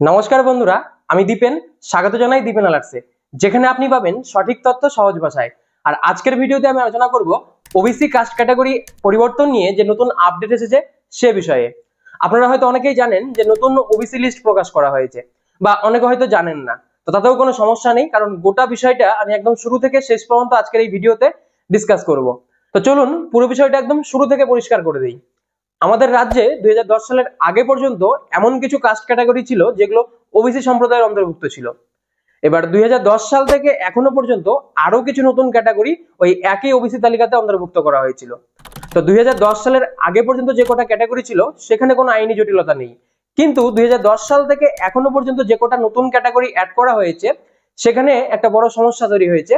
নমস্কার বন্ধুরা, আমি দীপেন, স্বাগত জানাই দীপেন আলার্সে যেখানে আপনি পাবেন সঠিক তথ্য সহজ ভাষায়। আর আজকের ভিডিওতে আমি আলোচনা করব ওবিসি কাস্ট ক্যাটাগরি পরিবর্তন নিয়ে যে নতুন আপডেট এসেছে সে বিষয়ে। আপনারা হয়তো অনেকেই জানেন যে নতুন ওবিসি লিস্ট প্রকাশ করা হয়েছে, বা অনেকে হয়তো জানেন না। তো তাতেও কোনো সমস্যা নেই, কারণ গোটা বিষয়টা আমি একদম শুরু থেকে শেষ পর্যন্ত আজকের এই ভিডিওতে ডিসকাস করব। তো চলুন পুরো বিষয়টা একদম শুরু থেকে পরিষ্কার করে দিই। আমাদের রাজ্যে দুই হাজার দশ সালের আগে পর্যন্ত এমন কিছু কাস্ট ক্যাটাগরি ছিল যেগুলো ওবিসি সম্প্রদায়ের অন্তর্ভুক্ত ছিল। এবার দুই হাজার দশ সাল থেকে এখনও পর্যন্ত আরও কিছু নতুন ক্যাটাগরি ওই একই ওবিসি তালিকাতে অন্তর্ভুক্ত করা হয়েছিল। তো দুই হাজার দশ সালের আগে পর্যন্ত যে কটা ক্যাটাগরি ছিল, সেখানে কোনো আইনি জটিলতা নেই। কিন্তু দুই হাজার দশ সাল থেকে এখনও পর্যন্ত যে কটা নতুন ক্যাটাগরি অ্যাড করা হয়েছে, সেখানে একটা বড় সমস্যা তৈরি হয়েছে।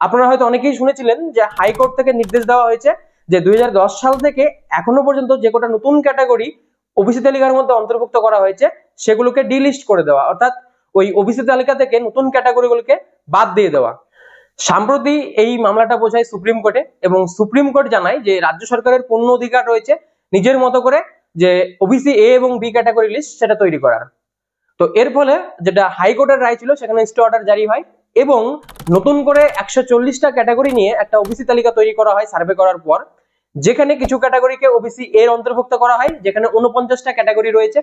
আপনারা হয়তো অনেকেই শুনেছিলেন যে হাইকোর্ট থেকে নির্দেশ দেওয়া হয়েছে যে দুই হাজার দশ সাল থেকে এখনও পর্যন্ত যে কটা নতুন ক্যাটাগরি ওবিসি তালিকার মধ্যে অন্তর্ভুক্ত করা হয়েছে, সেগুলোকে ডিলিস্ট করে দেওয়া। অর্থাৎ ওই ওবিসি তালিকা থেকে নতুন ক্যাটাগরিগুলোকে বাদ দিয়ে দেওয়া। সম্প্রতি এই মামলাটা বোঝায় সুপ্রিম কোর্টে এবং সুপ্রিম কোর্ট জানায় যে রাজ্য সরকারের পূর্ণ অধিকার রয়েছে নিজের মতো করে যে ওবিসি এ এবং বি ক্যাটাগরি লিস্ট সেটা তৈরি করার। তো এর ফলে যেটা হাইকোর্টের রায় ছিল সেখানে স্টে অর্ডার জারি হয় এবং নতুন করে একশো চল্লিশটা ক্যাটাগরি নিয়ে একটা ওবিসি তালিকা তৈরি করা হয় সার্ভে করার পর। যেখানে কিছু ক্যাটাগরিকে ওবিসি এর অন্তর্ভুক্ত করা হয়, যেখানে উনপঞ্চাশটা ক্যাটাগরি রয়েছে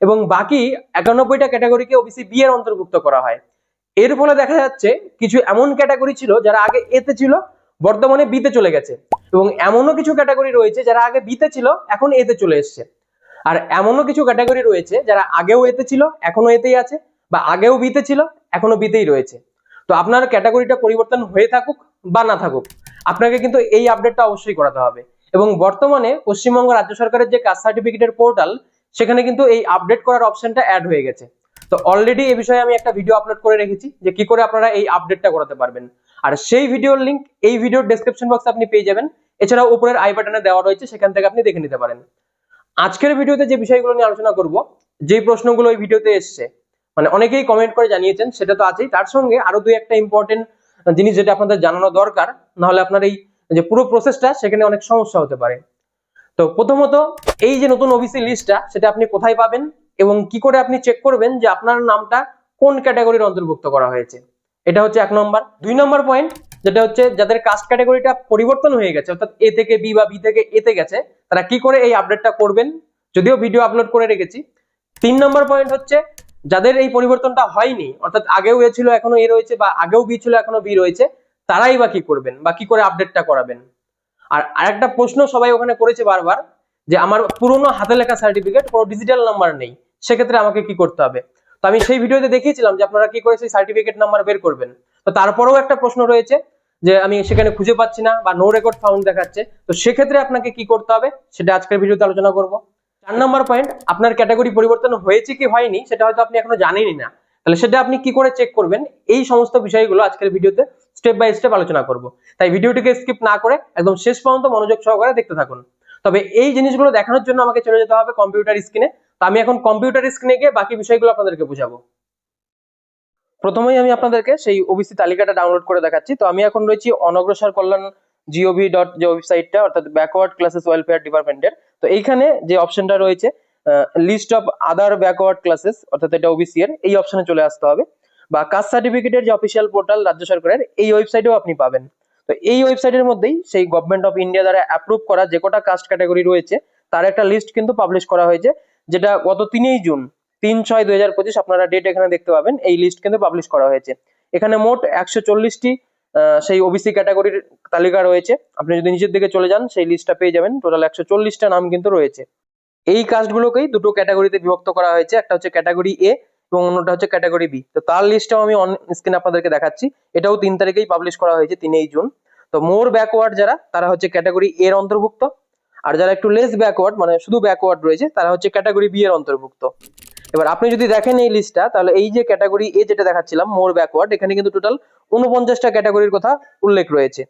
এবং বাকি একানব্বইটা ক্যাটাগরিকে ওবিসি বি এর অন্তর্ভুক্ত করা হয়। এর ফলে দেখা যাচ্ছে কিছু এমন ক্যাটাগরি ছিল যারা আগে এতে ছিল, বর্তমানে বিতে চলে গেছে এবং এমনও কিছু ক্যাটাগরি রয়েছে যারা আগে বিতে ছিল, এখন এতে চলে এসছে। আর এমনও কিছু ক্যাটাগরি রয়েছে যারা আগেও এতে ছিল এখনও এতেই আছে বা আগেও বিতে ছিল এখনও বিতেই রয়েছে। তো আপনার ক্যাটাগরিটা পরিবর্তন হয়ে থাকুক বা না থাকুক, আপনাকে কিন্তু এই আপডেটটা অবশ্যই করাতে হবে। এবং বর্তমানে পশ্চিমবঙ্গ রাজ্য সরকারের যে কাস্ট সার্টিফিকেটের পোর্টাল সেখানে কিন্তু এই আপডেট করার অপশনটা অ্যাড হয়ে গেছে। তো অলরেডি এই বিষয়ে আমি একটা ভিডিও আপলোড করে রেখেছি যে কি করে আপনারা এই আপডেটটা করাতে পারবেন। আর সেই ভিডিওর লিংক এই ভিডিওর ডেসক্রিপশন বক্সে আপনি পেয়ে যাবেন। এছাড়াও উপরের আই বাটনে দেওয়া রয়েছে, সেখান থেকে আপনি দেখে নিতে পারেন। আজকের ভিডিওতে যে বিষয়গুলো নিয়ে আলোচনা করব, যে প্রশ্নগুলো এই ভিডিওতে এসছে মানে অনেকেই কমেন্ট করে জানিয়েছেন, সেটা তো আছেই। তার সঙ্গে আরও দুই একটা ইম্পর্টেন্ট জিনিস যেটা আপনাদের জানানো দরকার, নাহলে আপনার এই যে পুরো প্রসেসটা সেখানে অনেক সমস্যা হতে পারে। তো প্রথমত, এই যে নতুন ওবিসি লিস্টটা সেটা আপনি কোথায় পাবেন এবং কি করে আপনি চেক করবেন যে আপনার নামটা কোন ক্যাটাগরির অন্তর্ভুক্ত করা হয়েছে। এটা হচ্ছে এক নম্বর। দুই নম্বর পয়েন্ট যেটা হচ্ছে যাদের কাস্ট ক্যাটাগরিটা পরিবর্তন হয়ে গেছে, অর্থাৎ এ থেকে বি বা বি থেকে এতে গেছে, তারা কি করে এই আপডেটটা করবেন? যদিও ভিডিও আপলোড করে রেখেছি। তিন নম্বর পয়েন্ট হচ্ছে যাদের এই পরিবর্তনটা হয়নি, অর্থাৎ আগেও এ ছিল এখনও এ রয়েছে, বা আগেও বি ছিল এখনও বি রয়েছে, তারাই বা কি করবেন? বা কি করে আপডেটটা করাবেন? আর আরেকটা প্রশ্ন সবাই ওখানে করেছে বারবার, যে আমার পুরনো হাতে লেখা সার্টিফিকেট কোনো ডিজিটাল নাম্বার নেই, সেক্ষেত্রে আমাকে কি করতে হবে? তো আমি সেই ভিডিওতে দেখিয়েছিলাম যে আপনারা কি করে সেই সার্টিফিকেট নাম্বার বের করবেন। তো তারপরেও একটা প্রশ্ন রয়েছে, যে আমি সেখানে খুঁজে পাচ্ছি না, বা নো রেকর্ড ফাউন্ড দেখাচ্ছে, তো সেক্ষেত্রে আপনাকে কি করতে হবে? সেটা আজকের ভিডিওতে আলোচনা করব। চার নম্বর পয়েন্ট আপনার ক্যাটাগরি পরিবর্তন হয়েছে কি হয়নি, সেটা হয়তো আপনি এখনও জানেনই না। তাহলে সেটা আপনি কি করে চেক করবেন? এই সমস্ত বিষয়গুলো আজকের ভিডিওতে স্টেপ বাই স্টেপ আলোচনা করব। তাই ভিডিওটিকে স্কিপ না করে একদম শেষ পর্যন্ত মনোযোগ সহকারে দেখতে থাকুন। তবে এই জিনিসগুলো দেখানোর জন্য আমাকে চলে যেতে হবে কম্পিউটার স্ক্রিনে তো আমি এখন কম্পিউটার স্ক্রিনে গিয়ে বাকি বিষয়গুলো আপনাদেরকে বুঝাবো। প্রথমেই আমি আপনাদেরকে সেই ওবিসি তালিকাটা ডাউনলোড করে দেখাচ্ছি। তো আমি এখন রয়েছি অনগ্রসর কল্যাণ জিওভি ডট যে ওয়েবসাইটটা অর্থাৎ ব্যাকওয়ার্ড ক্লাসেস ওয়েলফেয়ার ডিপার্টমেন্টের তো এইখানে যে অপশনটা রয়েছে list of other backward classes অর্থাৎ এটা ওবিসি এর, এই অপশনে চলে আসতে হবে। বা কাস্ট সার্টিফিকেটের যে অফিসিয়াল পোর্টাল রাজ্য সরকারের, এই ওয়েবসাইটেও আপনি পাবেন। তো এই ওয়েবসাইটের মধ্যেই সেই গভর্নমেন্ট অফ ইন্ডিয়া দ্বারা অ্যাপ্রুভ করা যে কটা কাস্ট ক্যাটাগরি রয়েছে, তার একটা লিস্ট কিন্তু পাবলিশ করা হয়েছে, যেটা গত তিনই জুন, তিন ছয় দুই আপনারা ডেট এখানে দেখতে পাবেন, এই লিস্ট কিন্তু পাবলিশ করা হয়েছে। এখানে মোট একশো চল্লিশটি সেই ওবিসি ক্যাটাগরির তালিকা রয়েছে। আপনি যদি নিচের দিকে চলে যান, সেই লিস্টটা পেয়ে যাবেন। টোটাল একশো চল্লিশটা নাম কিন্তু রয়েছে। এই কাস্টগুলোকেই দুটো ক্যাটাগরিতে বিভক্ত করা হয়েছে। একটা হচ্ছে ক্যাটাগরি এ এবং অন্যটা হচ্ছে ক্যাটাগরি বি তো তার লিস্টটাও আমি অন স্ক্রিনে আপনাদেরকে দেখাচ্ছি। এটাও তিন তারিখেই পাবলিশ করা হয়েছে, তিনই জুন। তো মোর ব্যাকওয়ার্ড যারা, তারা হচ্ছে ক্যাটাগরি এর অন্তর্ভুক্ত। আর যারা একটু লেস ব্যাকওয়ার্ড মানে শুধু ব্যাকওয়ার্ড রয়েছে, তারা হচ্ছে ক্যাটাগরি বি এর অন্তর্ভুক্ত। এবার আপনি যদি দেখেন এই লিস্টটা তাহলে এই যে ক্যাটাগরি এ যেটা দেখাচ্ছিলাম মোর ব্যাকওয়ার্ড এখানে কিন্তু টোটাল উনপঞ্চাশটা ক্যাটাগরির কথা উল্লেখ রয়েছে।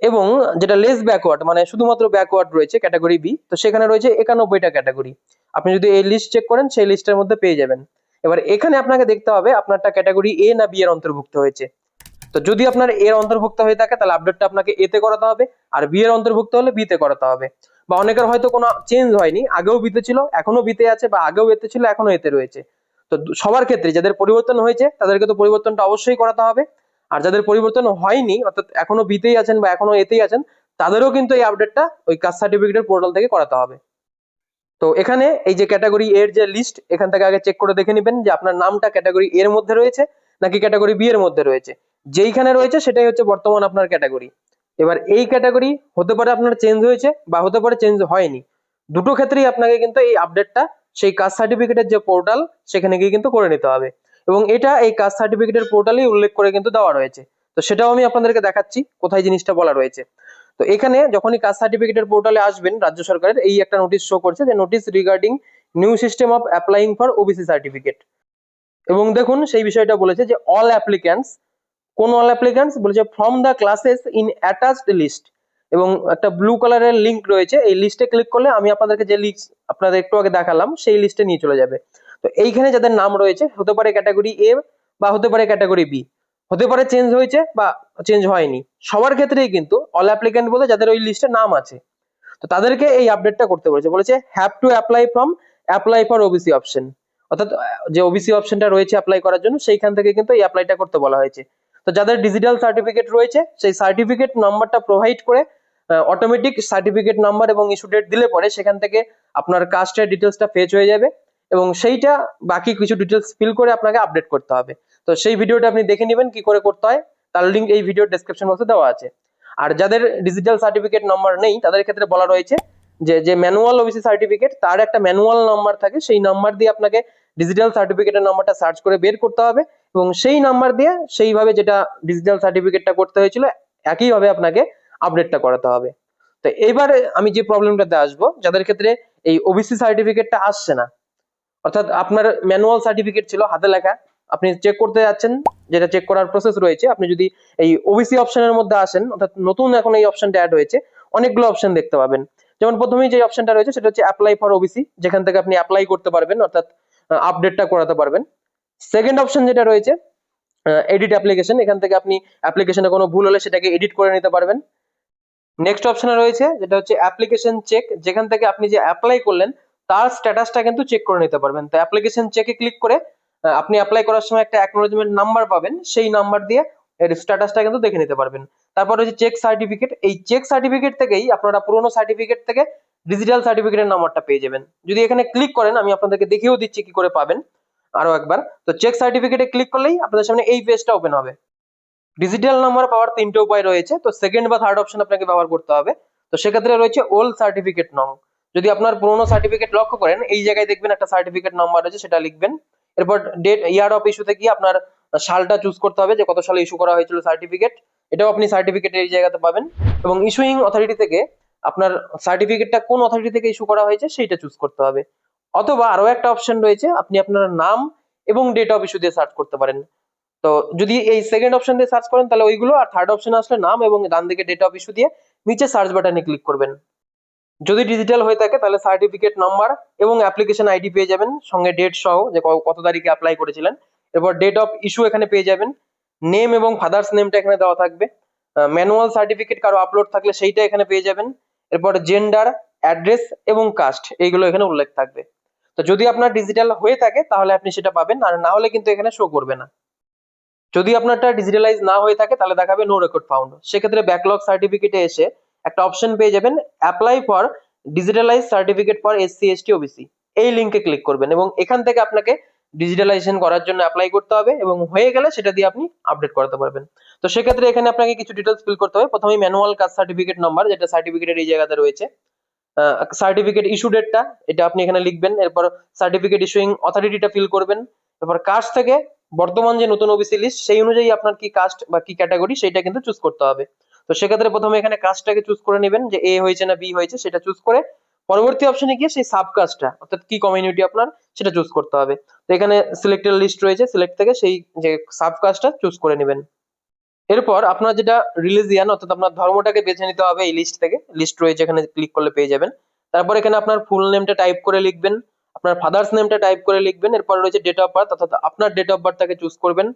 এবং যেটা লেস ব্যাকওয়ার্ড মানে শুধুমাত্র ব্যাকওয়ার্ড রয়েছে ক্যাটাগরি বি তো সেখানে রয়েছে একানব্বইটা ক্যাটাগরি আপনি যদি এই লিস্ট চেক করেন, সেই লিস্টের মধ্যে পেয়ে যাবেন। এবার এখানে আপনাকে দেখতে হবে আপনারটা ক্যাটাগরি এ না বি এর অন্তর্ভুক্ত হয়েছে। তো যদি আপনার এর অন্তর্ভুক্ত হয়ে থাকে, তাহলে আপডেটটা আপনাকে এতে করাতে হবে, আর বি এর অন্তর্ভুক্ত হলে বিতে করাতে হবে। বা অনেকের হয়তো কোনো চেঞ্জ হয়নি, আগেও বিতে ছিল এখনও বিতে আছে বা আগেও এতে ছিল এখনও এতে রয়েছে। তো সবার ক্ষেত্রে যাদের পরিবর্তন হয়েছে, তাদেরকে তো পরিবর্তনটা অবশ্যই করাতে হবে। আর যাদের পরিবর্তন হয়নি, অর্থাৎ এখনও বিতেই আছেন বা এখনও এতেই আছেন, তাদেরও কিন্তু এই আপডেটটা ওই কাস্ট সার্টিফিকেটের পোর্টাল থেকে করাতে হবে। তো এখানে এই যে ক্যাটাগরি এর যে লিস্ট এখান থেকে আগে চেক করে দেখে নেবেন যে আপনার নামটা ক্যাটাগরি এর মধ্যে রয়েছে, নাকি ক্যাটাগরি বি এর মধ্যে রয়েছে। যেইখানে রয়েছে, সেটাই হচ্ছে বর্তমান আপনার ক্যাটাগরি এবার এই ক্যাটাগরি হতে পারে আপনার চেঞ্জ হয়েছে বা হতে পারে চেঞ্জ হয়নি। দুটো ক্ষেত্রেই আপনাকে কিন্তু এই আপডেটটা সেই কাস্ট সার্টিফিকেটের যে পোর্টাল সেখানে গিয়ে কিন্তু করে নিতে হবে। এবং এটা এই কাস্ট সার্টিফিকেটের পোর্টালেই উল্লেখ করে কিন্তু দেওয়া রয়েছে। তো সেটাও আমি আপনাদেরকে দেখাচ্ছি, কোথায় জিনিসটা বলা রয়েছে। তো এখানে যখনই কাস্ট সার্টিফিকেটের পোর্টালে আসবেন, রাজ্য সরকারের এই একটা নোটিশ শো করছে যে notice regarding new system of applying for OBC certificate এবং দেখুন, সেই বিষয়টা বলেছে যে অল অ্যাপ্লিক্যান্টস কোন অল অ্যাপ্লিক্যান্টস বলেছে from the classes in attached list এবং একটা ব্লু কালারের লিংক রয়েছে, এই লিস্টে ক্লিক করলে আমি আপনাদেরকে যে লিস্ট আপনাদের একটু আগে দেখালাম, সেই লিস্টে নিয়ে চলে যাবে। তো এইখানে যাদের নাম রয়েছে, হতে পারে ক্যাটাগরি এ বা হতে পারে ক্যাটাগরি বি হতে পারে চেঞ্জ হয়েছে বা চেঞ্জ হয়নি। সবার ক্ষেত্রেই কিন্তু অল অ্যাপ্লিক্যান্ট বলতে যাদের ওই লিস্টে নাম আছে। তো তাদেরকে এই আপডেটটা করতে বলেছে। বলেছে have to apply from apply for OBC option অর্থাৎ, যে ওবিসি অপশনটা রয়েছে অ্যাপ্লাই করার জন্য, সেইখান থেকে কিন্তু এই অ্যাপ্লাইটা করতে বলা হয়েছে। তো যাদের ডিজিটাল সার্টিফিকেট রয়েছে, সেই সার্টিফিকেট নাম্বারটা প্রোভাইড করে অটোমেটিক সার্টিফিকেট নাম্বার এবং ইস্যু ডেট দিলে পরে সেখান থেকে আপনার কাস্টের ডিটেলসটা ফেচ হয়ে যাবে এবং সেইটা বাকি কিছু ডিটেলস ফিল করে আপনাকে আপডেট করতে হবে। তো সেই ভিডিওটা আপনি দেখে নেবেন কি করে করতে হয়, তার লিঙ্ক এই ভিডিওর ডেসক্রিপশন বক্সে দেওয়া আছে। আর যাদের ডিজিটাল সার্টিফিকেট নাম্বার নেই, তাদের ক্ষেত্রে বলা রয়েছে যে যে ম্যানুয়াল ওবিসি সার্টিফিকেট তার একটা ম্যানুয়াল নাম্বার থাকে, সেই নাম্বার দিয়ে আপনাকে ডিজিটাল সার্টিফিকেটের নাম্বারটা সার্চ করে বের করতে হবে এবং সেই নাম্বার দিয়ে সেইভাবে যেটা ডিজিটাল সার্টিফিকেটটা করতে হয়েছিল, একইভাবে আপনাকে আপডেটটা করাতে হবে। তো এবারে আমি যে প্রবলেমটাতে আসব, যাদের ক্ষেত্রে এই ওবিসি সার্টিফিকেটটা আসছে না, অর্থাৎ আপনার ম্যানুয়াল সার্টিফিকেট ছিল হাতে লেখা, আপনি চেক করতে যাচ্ছেন, যেটা চেক করার প্রসেস রয়েছে, আপনি যদি এই ওবিসি অপশনের মধ্যে আসেন, অর্থাৎ নতুন এখন এই অপশনটা অ্যাড হয়েছে, অনেকগুলো অপশন দেখতে পাবেন। যেমন প্রথমেই যে অপশনটা রয়েছে সেটা হচ্ছে অ্যাপ্লাই ফর ওবিসি যেখান থেকে আপনি অ্যাপ্লাই করতে পারবেন, অর্থাৎ আপডেটটা করাতে পারবেন। সেকেন্ড অপশন যেটা রয়েছে এডিট অ্যাপ্লিকেশন এখান থেকে আপনি অ্যাপ্লিকেশনে কোনো ভুল হলে সেটাকে এডিট করে নিতে পারবেন। নেক্সট অপশনে রয়েছে, যেটা হচ্ছে অ্যাপ্লিকেশন চেক যেখান থেকে আপনি যে অ্যাপ্লাই করলেন, তার স্ট্যাটাসটা কিন্তু চেক করে নিতে পারবেন। তো অ্যাপ্লিকেশন চেকে ক্লিক করে আপনি অ্যাপ্লাই করার সময় একটা অ্যাকনোলজমেন্ট নাম্বার পাবেন, সেই নাম্বার দিয়ে এর স্ট্যাটাসটা কিন্তু দেখে নিতে পারবেন। তারপর রয়েছে চেক সার্টিফিকেট এই চেক সার্টিফিকেট থেকেই আপনারা পুরোনো সার্টিফিকেট থেকে ডিজিটাল সার্টিফিকেটের নাম্বারটা পেয়ে যাবেন। যদি এখানে ক্লিক করেন, আমি আপনাদেরকে দেখিয়েও দিচ্ছি কি করে পাবেন আরও একবার। তো চেক সার্টিফিকেটে ক্লিক করলেই আপনাদের সামনে এই পেজটা ওপেন হবে। ডিজিটাল নাম্বার পাওয়ার তিনটে উপায় রয়েছে। তো সেকেন্ড বা থার্ড অপশন আপনাকে ব্যবহার করতে হবে। তো সেক্ষেত্রে রয়েছে ওল্ড সার্টিফিকেট নং। যদি আপনার পুরোনো সার্টিফিকেট লক্ষ্য করেন, এই জায়গায় দেখবেন একটা সার্টিফিকেট নাম্বার রয়েছে, সেটা লিখবেন। এরপর ডেট ইয়ার অফ ইস্যুতে গিয়ে আপনার সালটা চুজ করতে হবে যে কত সালে ইস্যু করা হয়েছিল সার্টিফিকেট এটাও আপনি সার্টিফিকেট এই জায়গাতে পাবেন। এবং ইস্যুইং অথরিটি থেকে আপনার সার্টিফিকেটটা কোন অথরিটি থেকে ইস্যু করা হয়েছে সেইটা চুজ করতে হবে। অথবা আরও একটা অপশন রয়েছে, আপনি আপনার নাম এবং ডেট অফ ইস্যু দিয়ে সার্চ করতে পারেন। তো যদি এই সেকেন্ড অপশন দিয়ে সার্চ করেন, তাহলে ওইগুলো আর থার্ড অপশন আসলে নাম এবং ডান দিকে ডেট অফ ইস্যু দিয়ে নিচে সার্চ বাটনে ক্লিক করবেন। যদি ডিজিটাল হয়ে থাকে, তাহলে সার্টিফিকেট নাম্বার এবং অ্যাপ্লিকেশন আইডি পেয়ে যাবেন। সঙ্গে ডেট সহ যে কত তারিখে অ্যাপ্লাই করেছিলেন। এরপর ডেট অফ ইস্যু এখানে পেয়ে যাবেন। নেম এবং ফাদার্স নেমটা এখানে দেওয়া থাকবে। ম্যানুয়াল সার্টিফিকেট কারও আপলোড থাকলে সেইটা এখানে পেয়ে যাবেন। এরপর জেন্ডার অ্যাড্রেস এবং কাস্ট এইগুলো এখানে উল্লেখ থাকবে। তো যদি আপনার ডিজিটাল হয়ে থাকে, তাহলে আপনি সেটা পাবেন। আর না হলে কিন্তু এখানে শো করবে না। যদি আপনারটা ডিজিটালাইজ না হয়ে থাকে, তাহলে দেখাবে নো রেকর্ড ফাউন্ড সেক্ষেত্রে ব্যাকলগ সার্টিফিকেটে এসে একটা অপশন পেয়ে যাবেন apply for digitalize certificate for SC ST OBC এই লিঙ্কে ক্লিক করবেন এবং এখান থেকে আপনাকে ডিজিটালাইজেশন করার জন্য অ্যাপ্লাই করতে হবে এবং হয়ে গেলে সেটা দিয়ে আপনি আপডেট করাতে পারবেন। তো সেক্ষেত্রে এখানে আপনাকে কিছু ডিটেলস ফিল করতে হবে। প্রথমেই ম্যানুয়াল কাস্ট সার্টিফিকেট নাম্বার যেটা সার্টিফিকেটের এই জায়গাতে রয়েছে। সার্টিফিকেট ইস্যু ডেটটা এটা আপনি এখানে লিখবেন। এরপর সার্টিফিকেট ইস্যুইং অথরিটিটা ফিল করবেন। এরপর কাস্ট থেকে বর্তমান যে নতুন ওবিসি লিস্ট সেই অনুযায়ী আপনার কি কাস্ট বা কি ক্যাটাগরি সেটা কিন্তু চুজ করতে হবে। তো সেক্ষেত্রে প্রথমে এখানে কাস্টটাকে চুজ করে নেবেন যে এ হয়েছে না বি হয়েছে, সেটা চুজ করে পরবর্তী অপশনে গিয়ে সেই সাব কাস্টটা অর্থাৎ কি কমিউনিটি আপনার, সেটা চুজ করতে হবে। তো এখানে সিলেক্টেড লিস্ট রয়েছে সিলেক্ট থেকে সেই যে সাব কাস্টটা চুজ করে নেবেন। এরপর আপনার যেটা রিলিজিয়ান অর্থাৎ আপনার ধর্মটাকে বেছে নিতে হবে এই লিস্ট থেকে। লিস্ট রয়েছে, এখানে ক্লিক করলে পেয়ে যাবেন। তারপর এখানে আপনার ফুল নেমটা টাইপ করে লিখবেন, আপনার ফাদার্স নেমটা টাইপ করে লিখবেন। এরপর রয়েছে ডেট অফ বার্থ অর্থাৎ আপনার ডেট অফ বার্থটাকে চুজ করবেন।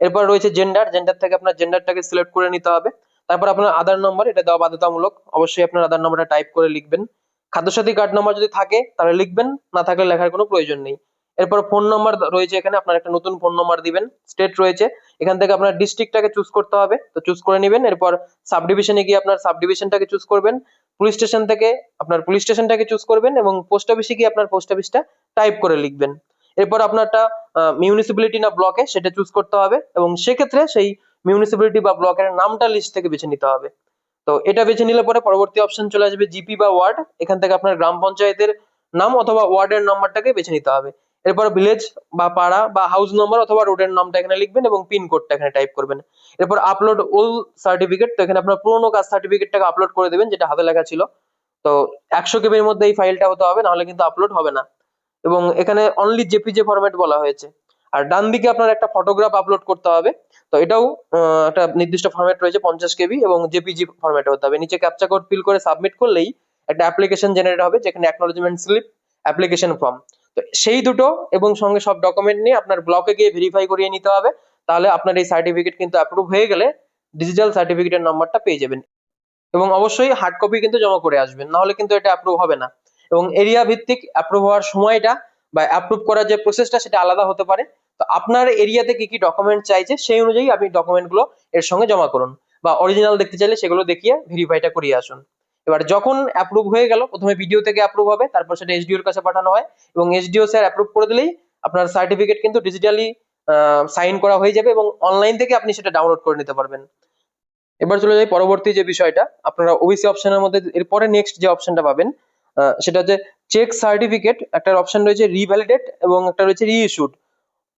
এরপর রয়েছে জেন্ডার জেন্ডার থেকে আপনার জেন্ডারটাকে সিলেক্ট করে নিতে হবে। তারপর আপনার আধার নম্বর এটা দেওয়া বাধ্যতামূলক। অবশ্যই আপনার আধার নম্বরটা টাইপ করে লিখবেন। খাদ্যসাথী কার্ড নাম্বার যদি থাকে, তাহলে লিখবেন। না থাকলে লেখার কোনো প্রয়োজন নেই। এরপর ফোন নাম্বার রয়েছে এখানে, আপনার একটা নতুন ফোন নাম্বার দিবেন। স্টেট রয়েছে। এখান থেকে আপনার ডিস্ট্রিক্টটাকে চুজ করতে হবে। তো চুজ করে নেবেন। এরপর সাব ডিভিশনে গিয়ে আপনার সাব ডিভিশনটাকে চুজ করবেন। পুলিশ স্টেশন থেকে আপনার পুলিশ স্টেশনটাকে চুজ করবেন এবং পোস্ট অফিসে গিয়ে আপনার পোস্ট অফিসটা টাইপ করে লিখবেন। এরপর আপনারটা মিউনিসিপ্যালিটি না ব্লকে সেটা চুজ করতে হবে। এবং সেক্ষেত্রে সেই মিউনিসিপ্যালিটি বা ব্লকের নামটা লিস্ট থেকে বেছে নিতে হবে। তো এটা বেছে নিলে পরে পরবর্তী অপশন চলে আসবে জিপি বা ওয়ার্ড এখান থেকে আপনার গ্রাম পঞ্চায়েতের নাম অথবা ওয়ার্ডের নাম্বারটাকে বেছে নিতে হবে। এরপর ভিলেজ বা পাড়া বা হাউস নম্বর অথবা রোডের নামটা এখানে লিখবেন এবং পিন কোডটা এখানে টাইপ করবেন। এরপর আপলোড ওল সার্টিফিকেট তো এখানে আপনার পুরোনো কাজ সার্টিফিকেটটাকে আপলোড করে দেবেন, যেটা হাতে লেখা ছিল। তো একশো কেবির মধ্যে এই ফাইলটা হতে হবে, নাহলে কিন্তু আপলোড হবে না। এবং এখানে অনলি জেপিজে ফরম্যাট বলা হয়েছে। আর ডান দিকে আপনার একটা ফটোগ্রাফ আপলোড করতে হবে। তো এটাও একটা নির্দিষ্ট ফরম্যাট রয়েছে পঞ্চাশ কেবি এবং জেপিজি ফরম্যাটে হতে হবে। নিচে ক্যাপচা কোড ফিল করে সাবমিট করলেই একটা অ্যাপ্লিকেশন জেনারেট হবে, যেখানে অ্যাকনোলজমেন্ট স্লিপ অ্যাপ্লিকেশন ফর্ম তো সেই দুটো এবং সঙ্গে সব ডকুমেন্ট নিয়ে আপনার ব্লকে গিয়ে ভেরিফাই করিয়ে নিতে হবে। তাহলে আপনার এই সার্টিফিকেট কিন্তু অ্যাপ্রুভ হয়ে গেলে ডিজিটাল সার্টিফিকেটের নাম্বারটা পেয়ে যাবেন। এবং অবশ্যই হার্ড কপি কিন্তু জমা করে আসবেন, নাহলে কিন্তু এটা অ্যাপ্রুভ হবে না। এবং এরিয়া ভিত্তিক অ্যাপ্রুভ হওয়ার সময়টা বা অ্যাপ্রুভ করার যে প্রসেসটা সেটা আলাদা হতে পারে। তো আপনার এরিয়াতে কি কি ডকুমেন্ট চাইছে সেই অনুযায়ী আপনি ডকুমেন্টগুলো এর সঙ্গে জমা করুন বা অরিজিনাল দেখতে চাইলে সেগুলো দেখিয়ে ভেরিফাইটা করিয়ে আসুন। এবার যখন অ্যাপ্রুভ হয়ে গেল, প্রথমে ভিডিও থেকে অ্যাপ্রুভ হবে, তারপর সেটা এসডিওর কাছে পাঠানো হয় এবং এসডিও স্যার অ্যাপ্রুভ করে দিলেই আপনার সার্টিফিকেট কিন্তু ডিজিটালি সাইন করা হয়ে যাবে এবং অনলাইন থেকে আপনি সেটা ডাউনলোড করে নিতে পারবেন। এবার চলে যাই পরবর্তী যে বিষয়টা, আপনারা ওবিসি অপশনের মধ্যে, এরপরে নেক্সট যে অপশনটা পাবেন সেটা হচ্ছে চেক সার্টিফিকেট একটা অপশন রয়েছে রিভ্যালিডেট এবং একটা রয়েছে reissued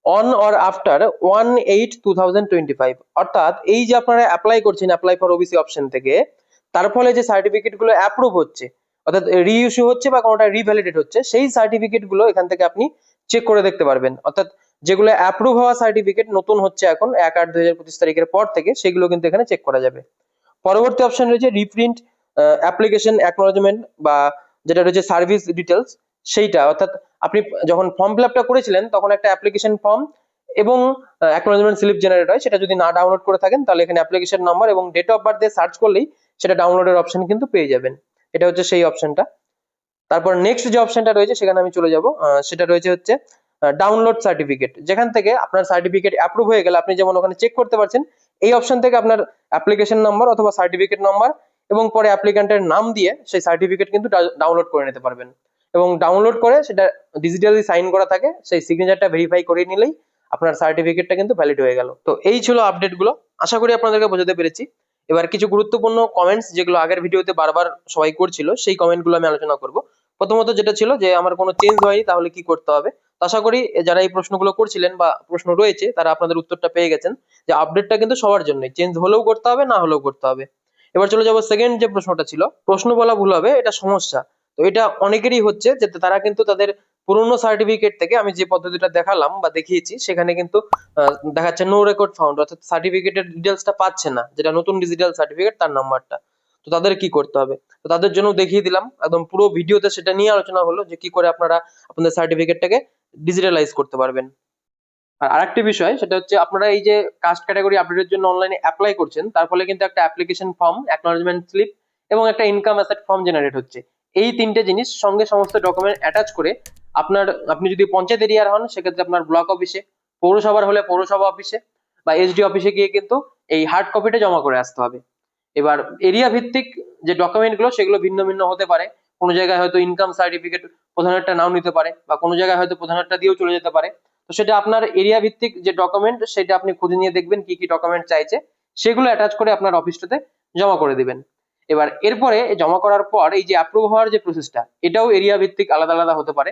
on or after one eight two thousand twenty five অর্থাৎ এই যে আপনারা অ্যাপ্লাই করছেন অ্যাপ্লাই ফর ওবিসি অপশন থেকে, তার ফলে যে সার্টিফিকেটগুলো অ্যাপ্রুভ হচ্ছে, অর্থাৎ রিইস্যু হচ্ছে বা কোনোটা রিভ্যালিডেট হচ্ছে, সেই সার্টিফিকেটগুলো এখান থেকে আপনি চেক করে দেখতে পারবেন। অর্থাৎ যেগুলো অ্যাপ্রুভ হওয়া সার্টিফিকেট নতুন হচ্ছে এখন, এক আট দুই তারিখের পর থেকে সেগুলো কিন্তু এখানে চেক করা যাবে। পরবর্তী অপশন রয়েছে রিপ্রিন্ট অ্যাপ্লিকেশন অ্যাকনোলজমেন্ট বা যেটা রয়েছে সার্ভিস ডিটেলস সেইটা, অর্থাৎ আপনি যখন ফর্ম ফিল করেছিলেন, তখন একটা অ্যাপ্লিকেশন ফর্ম এবং অ্যাকনোলজমেন্ট স্লিপ জেনারেট হয়, সেটা যদি না ডাউনলোড করে থাকেন, তাহলে এখানে অ্যাপ্লিকেশন নাম্বার এবং ডেট অফ বার্থ দিয়ে সার্চ করলেই সেটা ডাউনলোডের অপশন কিন্তু পেয়ে যাবেন। এটা হচ্ছে সেই অপশনটা তারপর নেক্সট যে অপশনটা রয়েছে, সেখানে আমি চলে যাব। সেটা রয়েছে হচ্ছে ডাউনলোড সার্টিফিকেট যেখান থেকে আপনার সার্টিফিকেট অ্যাপ্রুভ হয়ে গেলে আপনি যেমন ওখানে চেক করতে পারছেন, এই অপশন থেকে আপনার অ্যাপ্লিকেশন নাম্বার অথবা সার্টিফিকেট নাম্বার এবং পরে অ্যাপ্লিক্যান্টের নাম দিয়ে সেই সার্টিফিকেট কিন্তু ডাউনলোড করে নিতে পারবেন। এবং ডাউনলোড করে সেটা ডিজিটালি সাইন করা থাকে, সেই সিগনেচারটা ভেরিফাই করে নিলেই আপনার সার্টিফিকেটটা কিন্তু ভ্যালিড হয়ে গেল। তো এই ছিল আপডেটগুলো আশা করি আপনাদেরকে বোঝাতে পেরেছি। এবার কিছু গুরুত্বপূর্ণ কমেন্টস যেগুলো আগের ভিডিওতে বারবার সবাই করছিল, সেই কমেন্টগুলো আমি আলোচনা করব। প্রথমত যেটা ছিল যে, আমার কোনো চেঞ্জ হয়নি, তাহলে কি করতে হবে? আশা করি যারা এই প্রশ্নগুলো করছিলেন বা প্রশ্ন রয়েছে, তারা আপনাদের উত্তরটা পেয়ে গেছেন যে আপডেটটা কিন্তু সবার জন্য চেঞ্জ হলেও করতে হবে, না হলেও করতে হবে। এবার চলে যাব সেকেন্ড যে প্রশ্নটা ছিল, প্রশ্ন বলা ভুল হবে, এটা সমস্যা। তো এটা অনেকেরই হচ্ছে যে তারা কিন্তু তাদের পুরনো সার্টিফিকেট থেকে আমি যে পদ্ধতিটা দেখালাম বা দেখিয়েছি, সেখানে কিন্তু দেখাচ্ছে নো রেকর্ড ফাউন্ড অর্থাৎ সার্টিফিকেটের ডিটেলসটা পাচ্ছে না, যেটা নতুন ডিজিটাল সার্টিফিকেট তার নাম্বারটা তো তাদের কি করতে হবে? তো তাদের জন্য দেখিয়ে দিলাম, একদম পুরো ভিডিওতে সেটা নিয়ে আলোচনা হলো যে কি করে আপনারা আপনাদের সার্টিফিকেটটাকে ডিজিটালাইজ করতে পারবেন। আর আরেকটি বিষয়, সেটা হচ্ছে আপনারা এই যে কাস্ট ক্যাটাগরি আপডেটের জন্য অনলাইনে অ্যাপ্লাই করছেন, তার ফলে কিন্তু একটা অ্যাপ্লিকেশন ফর্ম অ্যাকনোলজমেন্ট স্লিপ এবং একটা ইনকাম অ্যাসেট ফর্ম জেনারেট হচ্ছে। এই তিনটে জিনিস সঙ্গে সমস্ত ডকুমেন্ট অ্যাটাচ করে আপনার, আপনি যদি পঞ্চায়েত এরিয়ার হন, সেক্ষেত্রে আপনার ব্লক অফিসে পৌরসভার হলে পৌরসভা অফিসে বা এসডি অফিসে গিয়ে কিন্তু এই হার্ড কপিটা জমা করে আসতে হবে। এবার এরিয়া ভিত্তিক যে ডকুমেন্টগুলো সেগুলো ভিন্ন ভিন্ন হতে পারে। কোনো জায়গায় হয়তো ইনকাম সার্টিফিকেট প্রধানেরটা নাও নিতে পারে বা কোনো জায়গায় হয়তো প্রধানেরটা দিয়েও চলে যেতে পারে। তো সেটা আপনার এরিয়া ভিত্তিক যে ডকুমেন্ট সেটা আপনি খুঁজে নিয়ে দেখবেন কি কি ডকুমেন্ট চাইছে, সেগুলো অ্যাটাচ করে আপনার অফিসটাতে জমা করে দিবেন। এবার এরপরে জমা করার পর এই যে অ্যাপ্রুভ হওয়ার যে প্রসেসটা এটাও এরিয়া ভিত্তিক আলাদা আলাদা হতে পারে।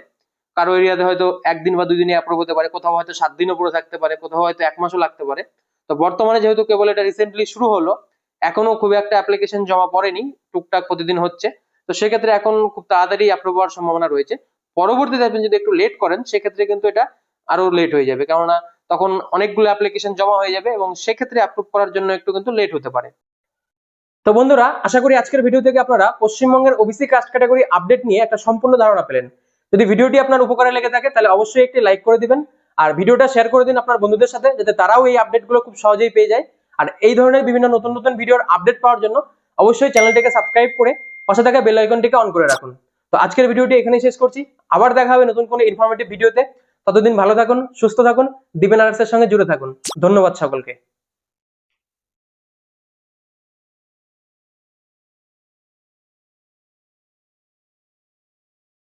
কারও এরিয়াতে হয়তো একদিন বা দুই দিনে অ্যাপ্রুভ হতে পারে, কোথাও হয়তো সাত দিনও পুরো থাকতে পারে, কোথাও হয়তো এক মাসও লাগতে পারে। তো বর্তমানে যেহেতু কেবল এটা রিসেন্টলি শুরু হলো এখনও খুব একটা অ্যাপ্লিকেশন জমা পড়েনি, টুকটাক প্রতিদিন হচ্ছে। তো সেক্ষেত্রে এখন খুব তাড়াতাড়ি অ্যাপ্রুভ হওয়ার সম্ভাবনা রয়েছে। পরবর্তীতে আপনি যদি একটু লেট করেন, সেক্ষেত্রে কিন্তু এটা আরও লেট হয়ে যাবে। কেননা তখন অনেকগুলো অ্যাপ্লিকেশন জমা হয়ে যাবে এবং সেক্ষেত্রে অ্যাপ্রুভ করার জন্য একটু কিন্তু লেট হতে পারে। তো বন্ধুরা, আশা করি আজকের ভিডিও থেকে আপনারা পশ্চিমবঙ্গের ওবিসি কাস্ট ক্যাটাগরি আপডেট নিয়ে একটা সম্পূর্ণ ধারণা পেলেন। যদি ভিডিওটি আপনার উপকারে লেগে থাকে, তাহলে অবশ্যই একটি লাইক করে দিবেন আর ভিডিওটা শেয়ার করে দিন আপনার বন্ধুদের সাথে, যাতে তারাও এই আপডেটগুলো খুব সহজেই পেয়ে যায়। আর এই ধরনের বিভিন্ন নতুন নতুন ভিডিওর আপডেট পাওয়ার জন্য অবশ্যই চ্যানেলটিকে সাবস্ক্রাইব করে পাশে থাকা বেল আইকনটিকে অন করে রাখুন। তো আজকের ভিডিওটি এখানেই শেষ করছি। আবার দেখা হবে নতুন কোনো ইনফরমেটিভ ভিডিওতে ততদিন ভালো থাকুন, সুস্থ থাকুন দীপেন আলার্সের সঙ্গে জুড়ে থাকুন। ধন্যবাদ সকলকে।